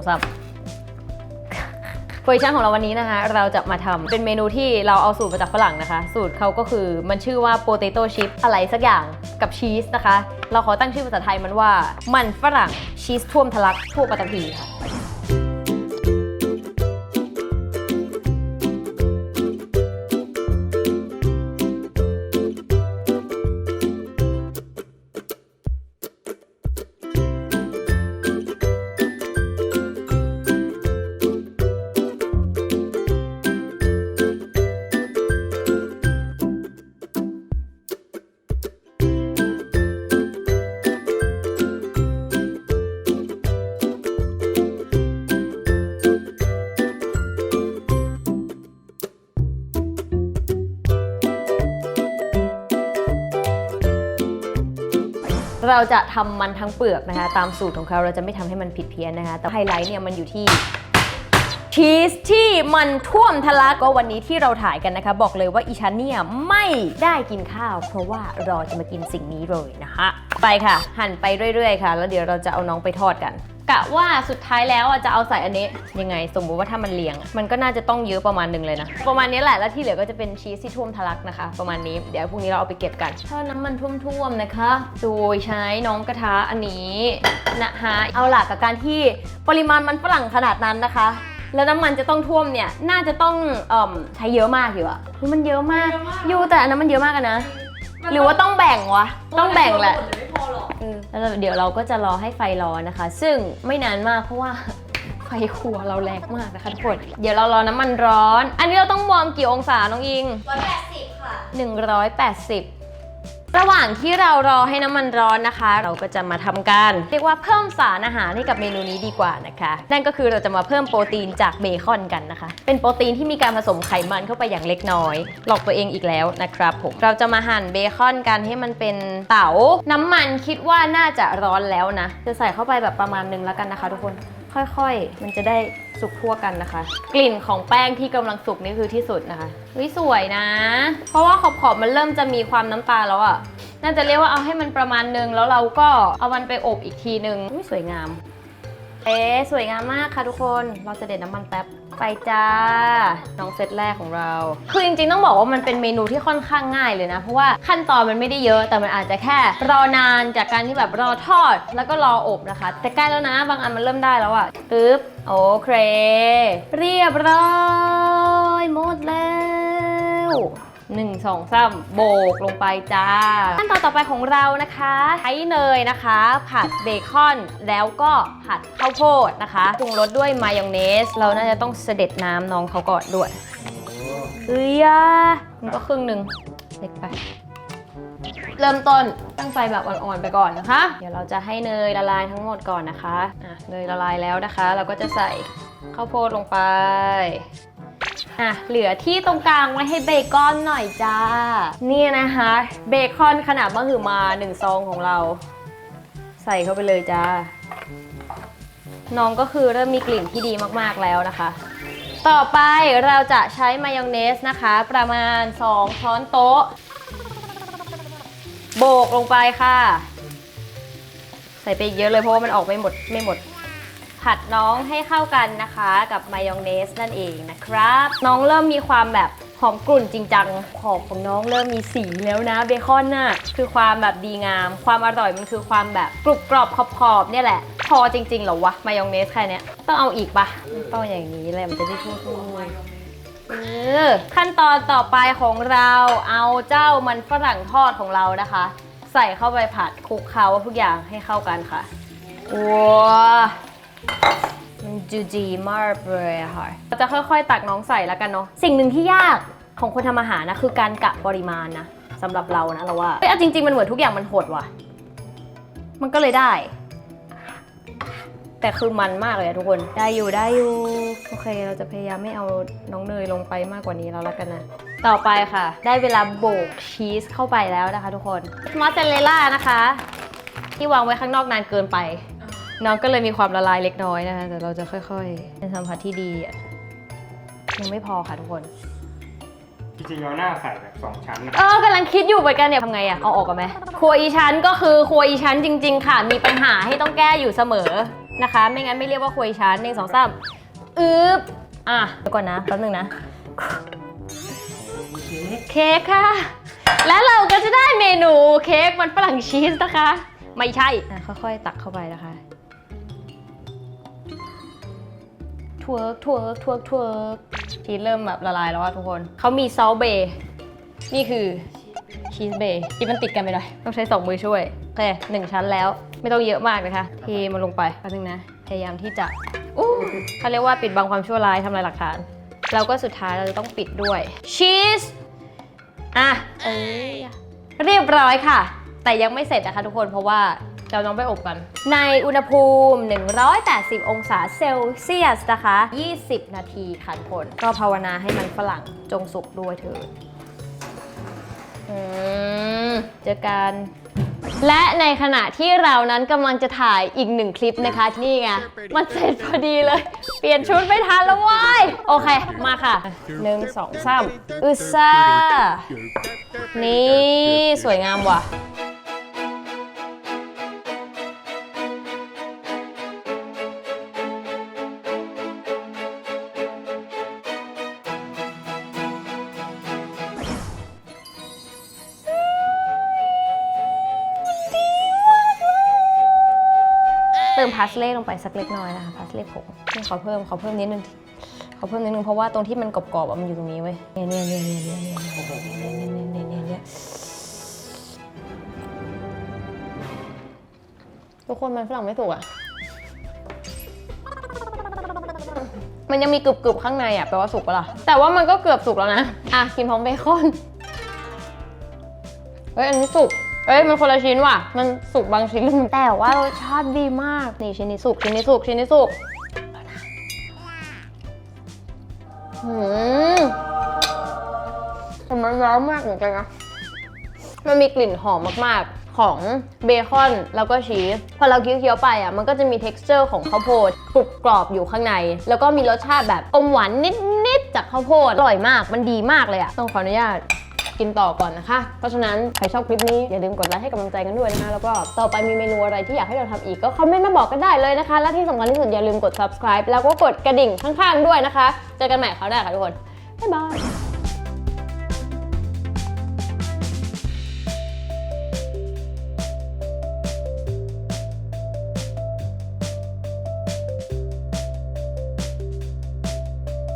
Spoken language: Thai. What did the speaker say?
องสามโพซิชันของเราวันนี้นะคะ เราจะมาทำเป็นเมนูที่เราเอาสูตรมาจากฝรั่งนะคะ สูตรเขาก็คือมันชื่อว่า potato chip อะไรสักอย่างกับชีสนะคะ เราขอตั้งชื่อภาษาไทยมันว่ามันฝรั่งชีสท่วมทะลักทั่วปัตตภีค่ะ เราจะทำมันทั้งเปลือกนะคะ ตามสูตรของเขาเราจะไม่ทำให้มันผิดเพี้ยนนะคะ แต่ไฮไลท์เนี่ยมันอยู่ที่ชีสที่มันท่วมทะลักก็วันนี้ที่เราถ่ายกันนะคะ บอกเลยว่าอีชันเนี่ยไม่ได้กินข้าว เพราะว่ารอจะมากินสิ่งนี้เลยนะคะ ไปค่ะ หั่นไปเรื่อยๆค่ะ แล้วเดี๋ยวเราจะเอาน้องไปทอดกัน กะว่าสุดท้ายแล้วอะจะเอาใส่อันนี้ยังไง สมมุติว่าถ้ามันเลียงอะมันก็น่าจะต้องเยอะประมาณหนึ่งเลยนะ ประมาณนี้แหละแล้วที่เหลือก็จะเป็นชีสที่ท่วมทะลักนะคะ ประมาณนี้เดี๋ยวพรุ่งนี้เราเอาไปเก็บกันทอดน้ำมันท่วมๆนะคะ โดยใช้น้องกระทะอันนี้นะคะเอาล่ะกับการที่ปริมาณมันฝรั่งขนาดนั้นนะคะแล้วน้ำมันจะต้องท่วมเนี่ย น่าจะต้องเอ่มใช้เยอะมากอยู่อะอุ๊ยมันเยอะมากเยอะมากยูแต่อันนั้นมันเยอะมากอะนะ หรือว่าต้องแบ่งวะ ต้องแบ่งแหละไม่พ อหรอกเออแล้วเดี๋ยวเราก็จะรอให้ไฟร้อนนะคะ ซึ่งไม่นานมากเพราะว่าไฟครัวเราแรงมากนะคะทุกคน เดี๋ยวเรารอน้ำมันร้อน อันนี้เราต้องวอร์มกี่องศาน้องอิง ร้อยแปดสิบค่ะ 180 ระหว่างที่เรารอให้น้ำมันร้อนนะคะ เราก็จะมาทำการเรียกว่าเพิ่มสารอาหารให้กับเมนูนี้ดีกว่านะคะ นั่นก็คือเราจะมาเพิ่มโปรตีนจากเบคอนกันนะคะ เป็นโปรตีนที่มีการผสมไขมันเข้าไปอย่างเล็กน้อย หลอกตัวเองอีกแล้วนะครับผมเราจะมาหั่นเบคอนกันให้มันเป็นเต๋าน้ำมันคิดว่าน่าจะร้อนแล้วนะ จะใส่เข้าไปแบบประมาณนึงแล้วกันนะคะ ทุกคน ค่อยๆ มันจะได้สุกทั่วกันนะคะ กลิ่นของแป้งที่กำลังสุกนี่คือที่สุดนะคะวิสวยนะ เพราะว่าขอบๆมันเริ่มจะมีความน้ำตาแล้วอะ่ะน่าจะเรียกว่าเอาให้มันประมาณนึงแล้วเราก็เอามันไปอบอีกทีนึงอุ๊ยสวยงาม เอ๊สวยงามมากค่ะทุกคน เราจะเด็ดน้ำมันแป๊บ ไปจ้า น้องเซตแรกของเรา คือจริงๆต้องบอกว่ามันเป็นเมนูที่ค่อนข้างง่ายเลยนะ เพราะว่าขั้นตอนมันไม่ได้เยอะ แต่มันอาจจะแค่ รอนานจากการที่แบบรอทอด แล้วก็รออบนะคะ แต่ใกล้แล้วนะ บางอันมันเริ่มได้แล้วอะปึ๊บ โอเค เรียบร้อย หมดแล้ว หนึ่งสองสามโบกลงไปจ้า ขั้นตอนต่อไปของเรานะคะ ใช้เนยนะคะ ผัดเบคอนแล้วก็ผัดข้าวโพดนะคะปรุงรสด้วยมายองเนส เราน่าจะต้องเสด็จน้ำน้องเขาก่อนด้วยเอ้ยมันก็ครึ่งหนึ่งเล็กไป เริ่มต้นตั้งไฟแบบอ่อนๆไปก่อนนะคะ เดี๋ยวเราจะให้เนยละลายทั้งหมดก่อนนะคะอะเนยละลายแล้วนะคะ เราก็จะใส่ข้าวโพดลงไป อะเหลือที่ตรงกลางไว้ให้เบคอนหน่อยจ้า นี่นะคะ เบคอนขนาดมะหือมาหนึ่งซองของเรา ใส่เข้าไปเลยจ้า น้องก็คือเริ่มมีกลิ่นที่ดีมากๆแล้วนะคะ ต่อไปเราจะใช้มายองเนสนะคะ ประมาณ 2 ช้อนโต๊ะ โบกลงไปค่ะ ใส่ไปเยอะเลยเพราะว่ามันออกไม่หมดไม่หมด ผัดน้องให้เข้ากันนะคะ กับมายองเนสนั่นเองนะครับ น้องเริ่มมีความแบบหอมกลุ่นจริงจังขอบของน้องเริ่มมีสีแล้วนะเบคอนน่ะคือความแบบดีงาม ความอร่อยมันคือความแบบกรุบกรอบขอบๆเนี่ยแหละ พอจริงๆหรอวะมายองเนสแค่เนี้ยต้องเอาอีกปะต้องอย่างนี้เลยมันจะได้ทั่วๆเออขั้นตอนต่อไปของเราเอาเจ้ามันฝรั่งทอดของเรานะคะ ใส่เข้าไปผัดคลุกเคล้าทุกอย่างให้เข้ากันค่ะว้า มันจูจีมากเลยอะค่ะเราจะค่อยๆ ตักน้องใส่แล้วกันเนาะ สิ่งหนึ่งที่ยากของคนทำอาหารนะคือการกะปริมาณนะสำหรับเรานะเราว่าเอ้ยเอาจริง ๆ มันเหมือนทุกอย่างมันหดว่ะ มันก็เลยได้ แต่คือมันมากเลยอะทุกคน ได้อยู่ได้อยู่ โอเค เราจะพยายามไม่เอาน้องเนยลงไปมากกว่านี้แล้วละกันนะ ต่อไปค่ะ ได้เวลาโบกชีสเข้าไปแล้วนะคะ ทุกคน มอสซาเรลล่านะคะ ที่วางไว้ข้างนอกนานเกินไป น้องก็เลยมีความละลายเล็กน้อยนะคะแต่เราจะค่อยๆ เป็นสัมผัสที่ดีอะยังไม่พอค่ะทุกคน จริงๆเราหน้าใส่แบบสองชั้นนะเออกำลังคิดอยู่เหมือนกันเนี่ยทำไงอะเอาออกกันไหมครัวอีชั้นก็คือครัวอีชั้นจริง ๆ ค่ะ มีปัญหาให้ต้องแก้อยู่เสมอนะคะ ไม่งั้นไม่เรียกว่าควยชั้นหนึ่งสองสามอึ๊บอะเดี๋ยวก่อนนะแป๊บนึงนะ เค้กค่ะ และเราก็จะได้เมนูเค้กมันฝรั่งชีสนะคะ ไม่ใช่อะค่อยๆ ตักเข้าไปนะคะ เวิร์กทเวิร์กทเวิร์กทเวิร์กชีสเริ่มแบบละลายแล้วอะทุกคน เขามีซอลเบย์นี่คือชีสเบย์ที่มันติดกันไปหน่อย ต้องใช้สองมือช่วย โอเคหนึ่งชั้นแล้ว ไม่ต้องเยอะมากนะคะเทมันลงไปแป๊บนึงนะ พยายามที่จะอู้เขาเรียกว่าปิดบังความชั่วร้ายทำลายหลักฐาน แล้วก็สุดท้ายเราจะต้องปิดด้วยชีส อะ เอ้ยเรียบร้อยค่ะ แต่ยังไม่เสร็จนะคะทุกคนเพราะว่า เราต้องไปอบกัน ในอุณหภูมิ 180 องศาเซลเซียสนะคะ 20 นาทีค่ะทุกคนก็ภาวนาให้มันฝรั่งจงสุกด้วยเถิดอืมเจอกันและในขณะที่เรานั้นกำลังจะถ่ายอีกหนึ่งคลิปนะคะนี่ไงมันเสร็จพอดีเลย เปลี่ยนชุดไม่ทันแล้วเว้ยโอเค มาค่ะหนึ่งสองสามอึซ่านี่ สวยงามว่ะาสเล่ลงไปสักเล็กน้อยนะคะพาสเล่ผงนี่ขอเพิ่มขอเพิ่มนิดนึงขอเพิ่มนิดนึงเพราะว่าตรงที่มันกรอบๆมันอยู่ตรงนี้เว้ยเนี่ยเนี่ยเนี่ยเนี่ยเนี่ยเนี่ยเนี่ยเนี่ยเนี่ยเนี่ยทุกคนมันฝรั่งไม่ถูกอะมันยังมีกรึบๆข้างในอะแปลว่าสุกปะล่ะแต่ว่ามันก็เกือบสุกแล้วนะอะกินพร้อมเบคอนเฮ้ยอันนี้สุก เอ้ยมันคนละชิ้นว่ะ มันสุกบางชิ้นแล้วมันแต่ว่ารสชาติดีมาก นี่ชิ้นนี้สุกชิ้นนี้สุกชิ้นนี้สุกหืมแต่มันร้อนมากเหมือนกันนะ มันมีกลิ่นหอมมากๆ ของเบคอนแล้วก็ชีส พอเราเคี้ยวๆไปอะ มันก็จะมี t e x t อร์ของข้าวโพดกรุบกรอบอยู่ข้างใน แล้วก็มีรสชาติแบบอมหวานนิดๆ จากข้าวโพด อร่อยมาก มันดีมากเลยอะ ต้องขออนุญาต กินต่อก่อนนะคะ เพราะฉะนั้นใครชอบคลิปนี้อย่าลืมกดไลค์ให้กำลังใจกันด้วยนะคะแล้วก็ต่อไปมีเมนูอะไรที่อยากให้เราทำอีกก็คอมเมนต์มาบอกกันได้เลยนะคะ และที่สำคัญที่สุดอย่าลืมกด subscribe แล้วก็กดกระดิ่งข้างๆด้วยนะคะ เจอกันใหม่คราวหน้าค่ะทุกคนบ๊ายบาย